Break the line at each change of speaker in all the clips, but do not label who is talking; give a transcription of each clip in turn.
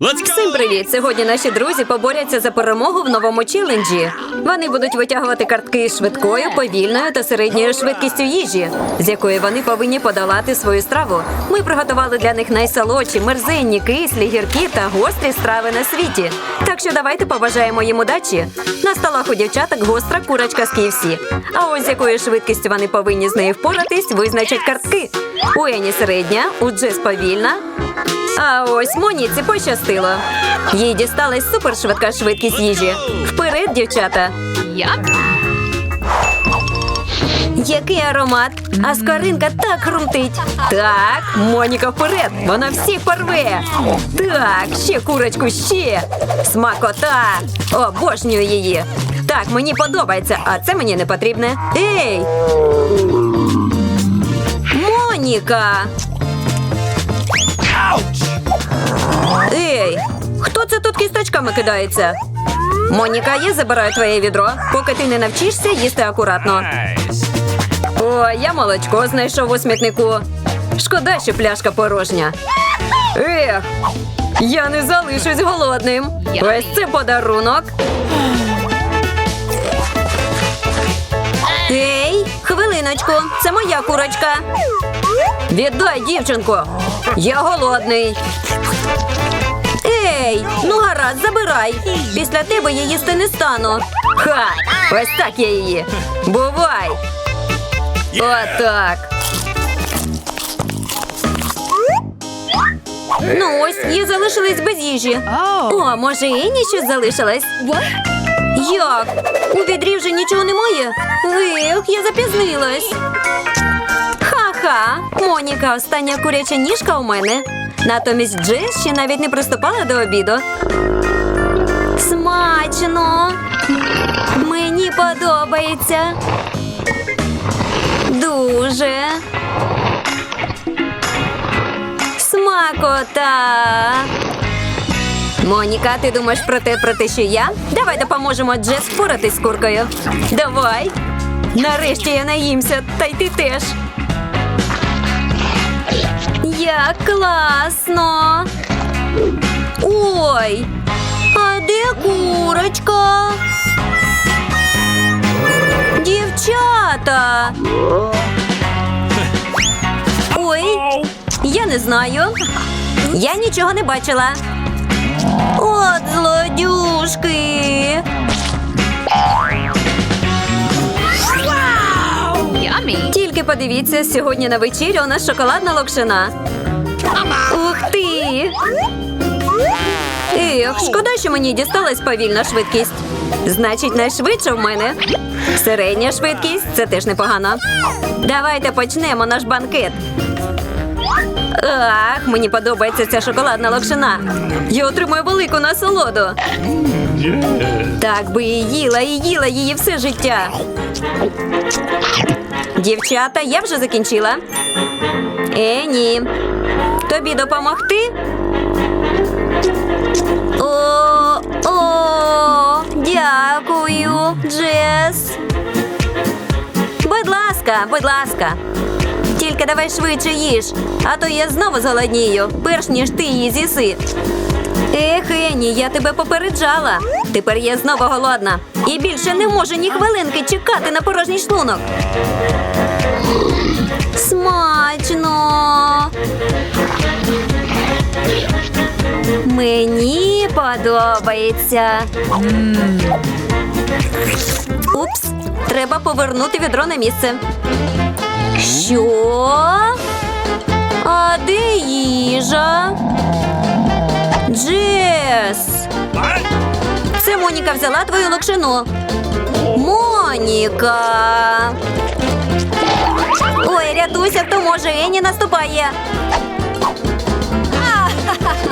Всім привіт! Сьогодні наші друзі поборються за перемогу в новому челенджі. Вони будуть витягувати картки швидкою, повільною та середньою швидкістю їжі, з якої вони повинні подолати свою страву. Ми приготували для них найсолодші, мерзенні, кислі, гіркі та гострі страви на світі. Так що давайте побажаємо їм удачі. На столах у дівчаток гостра курочка з KFC. А ось з якою швидкістю вони повинні з нею впоратись, визначать картки. У Ені середня, у Джес повільна, а ось Моніці пощастило. Їй дісталась супершвидка швидкість їжі. Вперед, дівчата! Який аромат! А скоринка так хрумтить. Так, Моніка вперед! Вона всіх порве. Так, ще курочку, ще. Смакота! Обожнюю її. Так, мені подобається, а це мені не потрібне. Ей! Моніка! Ей, хто це тут кісточками кидається? Моніка, я забираю твоє відро, поки ти не навчишся їсти акуратно. О, я молочко знайшов у смітнику. Шкода, що пляшка порожня. Ех, я не залишусь голодним. Ось це подарунок. Ей, хвилиночку, це моя курочка. Віддай, дівчинку. Я голодний. Ей, ну гаразд, забирай. Після тебе я їсти не стану. Ха! Ось так я її. Бувай. Отак. Ну ось, я залишилась без їжі. О, може, Ені щось залишилась? Як? У відрі вже нічого немає? Ех, я запізнилась. Ха-ха, Моніка, остання куряча ніжка у мене. Натомість Джес ще навіть не приступала до обіду. Смачно. Мені подобається. Дуже. Смакота. Моніка, ти думаєш про те, про те, що я? Давай допоможемо Джес впоратись з куркою. Давай. Нарешті я наїмся, та й ти теж. Як класно. Ой, а де курочка? Дівчата. Ой, я не знаю. Я нічого не бачила. Злодюшки. Тільки подивіться, сьогодні на вечерю у нас шоколадна локшина. Ух ти! Ех, шкода, що мені дісталась повільна швидкість. Значить, найшвидше в мене. Середня швидкість це теж непогано. Давайте почнемо наш банкет. Ах, мені подобається ця шоколадна локшина. Я отримую велику насолоду. Так би і їла, і їла її все життя. Дівчата, я вже закінчила. Е, ні. Тобі допомогти? О, о, дякую, Джес. Будь ласка, будь ласка. Тільки давай швидше їж, а то я знову зголоднію, перш ніж ти її з'їси. Ех, Ені, я тебе попереджала. Тепер я знову голодна. І більше не можу ні хвилинки чекати на порожній шлунок. Смачно. Мені подобається. Упс, треба повернути відро на місце. Що? А де їжа? Джес! Це Моніка взяла твою локшину. Моніка. Ой, рятуйся, хто може, Ені наступає.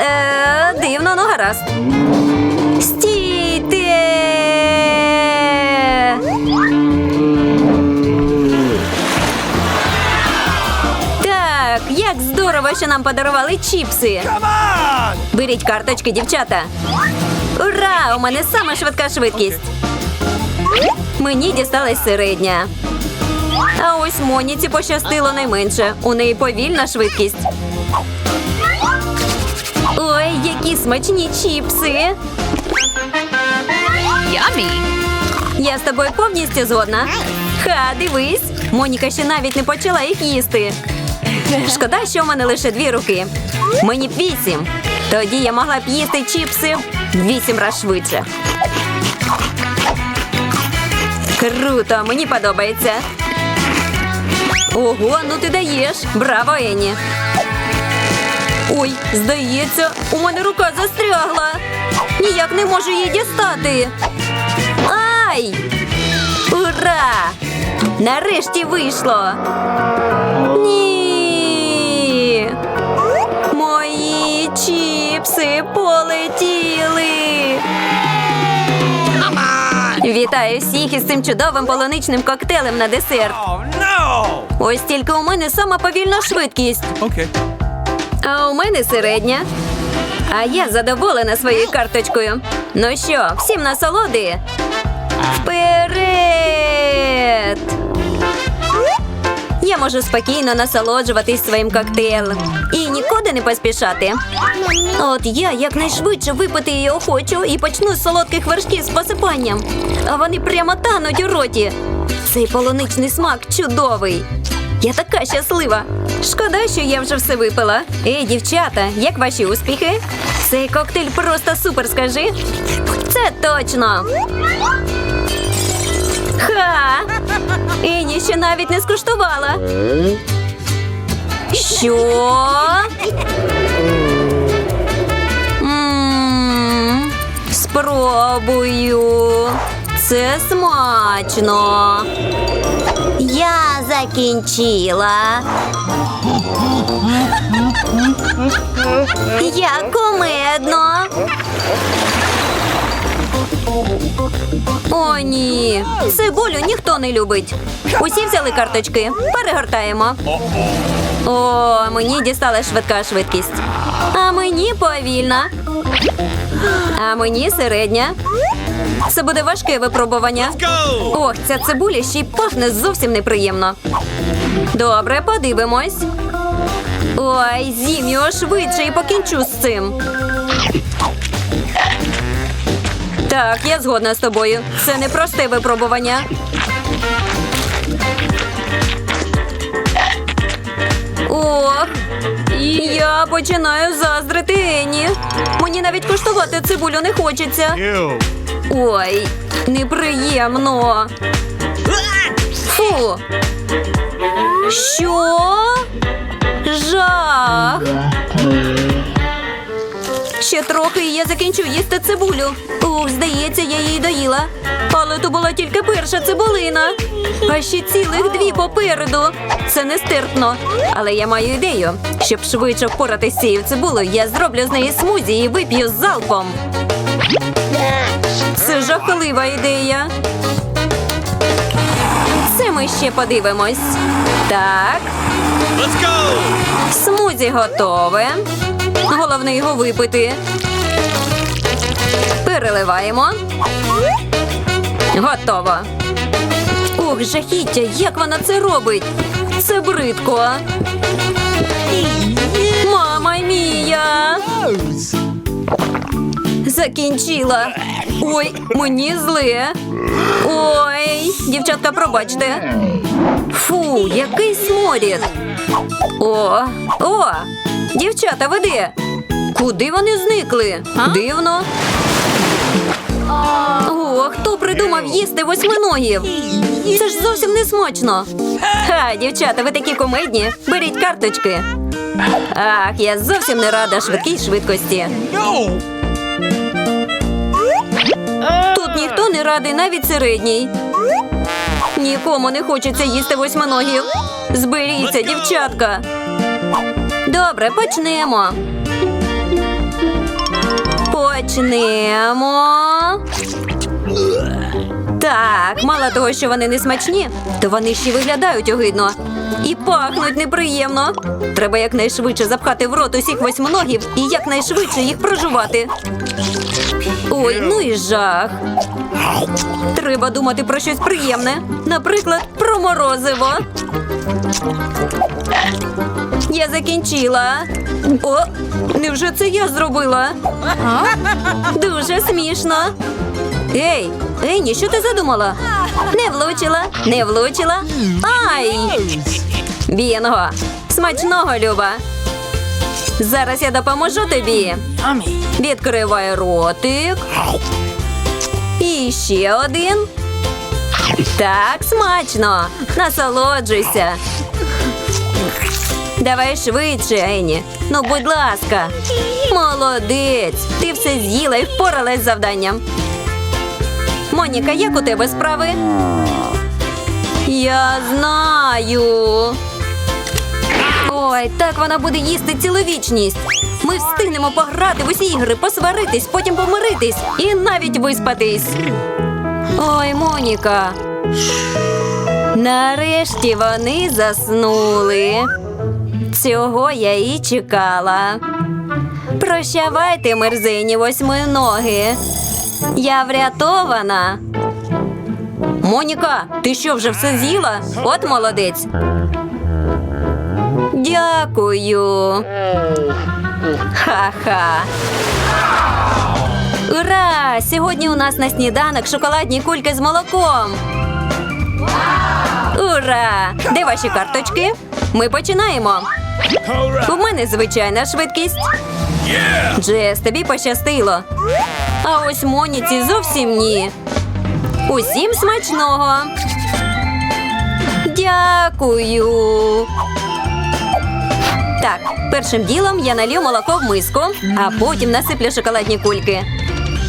Е, дивно, ну гаразд. Здорово, що нам подарували чіпси. Беріть карточки, дівчата. Ура! У мене сама швидка швидкість. Мені дісталась середня. А ось Моніці пощастило найменше. У неї повільна швидкість. Ой, які смачні чіпси.
Yummy.
Я з тобою повністю згодна. Ха, дивись, Моніка ще навіть не почала їх їсти. Шкода, що в мене лише дві руки. Мені вісім. Тоді я могла б їсти чіпси вісім разів швидше. Круто, мені подобається. Ого, ну ти даєш. Браво, Ені. Ой, здається, у мене рука застрягла. Ніяк не можу її дістати. Ай! Ура! Нарешті вийшло. Ні. Чіпси полетіли. Вітаю всіх із цим чудовим полуничним коктейлем на десерт.
Oh no!
Ось тільки у мене сама повільна швидкість,
Okay.
а у мене середня. А я задоволена своєю карточкою. Ну що, всім насолоди? Вперед! Я можу спокійно насолоджуватись своїм коктейлем і нікуди не поспішати. От я якнайшвидше випити його хочу і почну з солодких вершків з посипанням. А вони прямо тануть у роті. Цей полуничний смак чудовий. Я така щаслива. Шкода, що я вже все випила. Ей, дівчата, як ваші успіхи? Цей коктейль просто супер, скажи. Це точно. Ха! Ені ще навіть не скуштувала. Що? Спробую. Це смачно. Я закінчила. Як кумедно. О, ні. Цибулю ніхто не любить. Усі взяли карточки. Перегортаємо. О, мені дістала швидка швидкість. А мені повільна. А мені середня. Це буде важке випробування. Ох, ця цибуля ще й пахне зовсім неприємно. Добре, подивимось. Ой, з'їм його швидше і покінчу з цим. Так, я згодна з тобою. Це не просте випробування. Ох, я починаю заздрити Ені. Мені навіть куштувати цибулю не хочеться. Ой, неприємно. Фу. Що? Жах. Ще трохи і я закінчу їсти цибулю. Ух, здається, я її доїла. Але то була тільки перша цибулина. А ще цілих дві попереду. Це нестерпно. Але я маю ідею. Щоб швидше впоратися з цією цибулею, я зроблю з неї смузі і вип'ю залпом. Це жахлива ідея. Це ми ще подивимось. Так,
Let's go!
смузі готове. Головне його випити. Переливаємо. Готово. Ох, жахіття, як вона це робить? Це бридко. Мама мія. Закінчила. Ой, мені зле. Ой, дівчатка, пробачте. Фу, який сморід. О, о, дівчата, ви де? Куди вони зникли? Дивно. О, хто придумав їсти восьминогів? Це ж зовсім не смачно. Ха, дівчата, ви такі комедні. Беріть карточки. Ах, я зовсім не рада швидкій швидкості. Тут ніхто не радий, навіть середній. Нікому не хочеться їсти восьминогів. Зберіться, дівчатка. Добре, почнемо. Почнемо. Так, мало того, що вони не смачні, то вони ще виглядають огидно. І пахнуть неприємно. Треба якнайшвидше запхати в рот усіх восьминогів і якнайшвидше їх прожувати. Ой, ну і жах. Треба думати про щось приємне. Наприклад, про морозиво. Я закінчила. О, невже це я зробила? Дуже смішно. Ей, Ені, що ти задумала? Не влучила, не влучила. Ай! Бінго! Смачного, Люба! Зараз я допоможу тобі. Відкривай ротик. І ще один. Так, смачно. Насолоджуйся. Давай швидше, Ені. Ну, будь ласка. Молодець. Ти все з'їла і впоралась з завданням. Моніка, як у тебе справи? Я знаю. Ой, так вона буде їсти цілу вічність. Ми встигнемо пограти в усі ігри, посваритись, потім помиритись і навіть виспатись. Ой, Моніка. Нарешті вони заснули. Цього я і чекала. Прощавайте, мерзині восьминоги. Я врятована. Моніка, ти що вже все з'їла? От молодець. Дякую. Ха-ха. Ура! Сьогодні у нас на сніданок шоколадні кульки з молоком. Ура! Де ваші карточки? Ми починаємо. У мене звичайна швидкість. Джес, тобі пощастило. А ось Моніці зовсім ні. Усім смачного. Дякую. Так, першим ділом я налью молоко в миску, а потім насиплю шоколадні кульки.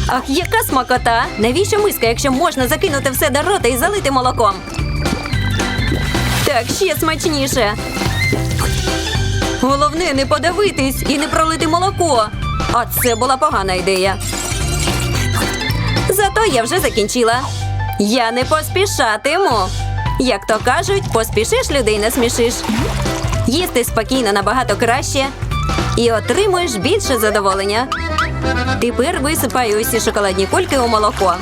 Ах, яка смакота! Навіщо миска, якщо можна закинути все до рота і залити молоком? Так, ще смачніше. Головне не подавитись і не пролити молоко. А це була погана ідея. Зато я вже закінчила. Я не поспішатиму. Як то кажуть, поспішиш людей не смішиш. Їсти спокійно набагато краще і отримуєш більше задоволення. Тепер висипаю усі шоколадні кульки у молоко.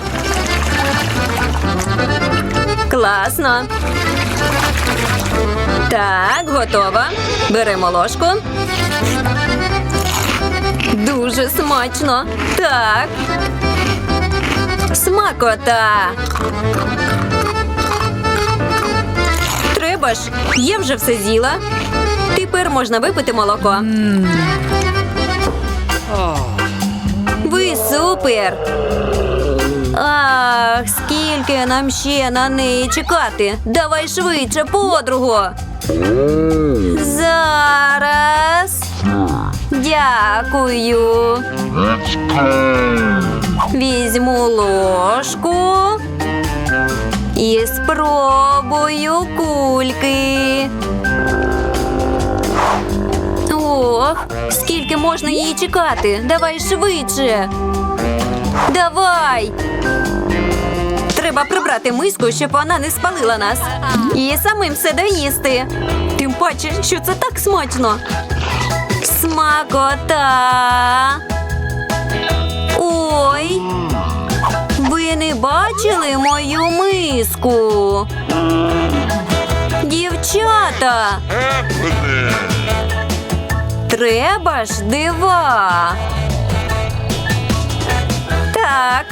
Класно. Так, готово. Беремо ложку. Дуже смачно. Так. Смакота. Треба ж, я вже все з'їла. Тепер можна випити молоко. Ви супер. Ах, скільки нам ще на неї чекати. Давай швидше, подругу. Зараз. Дякую. Візьму ложку і спробую кульки. Ох, скільки можна її чекати? Давай швидше. Давай. Треба прибрати миску, щоб вона не спалила нас. І самим все доїсти. Тим паче, що це так смачно. Смакота. Ой. Ви не бачили мою миску? Дівчата. Треба ж дива. Так,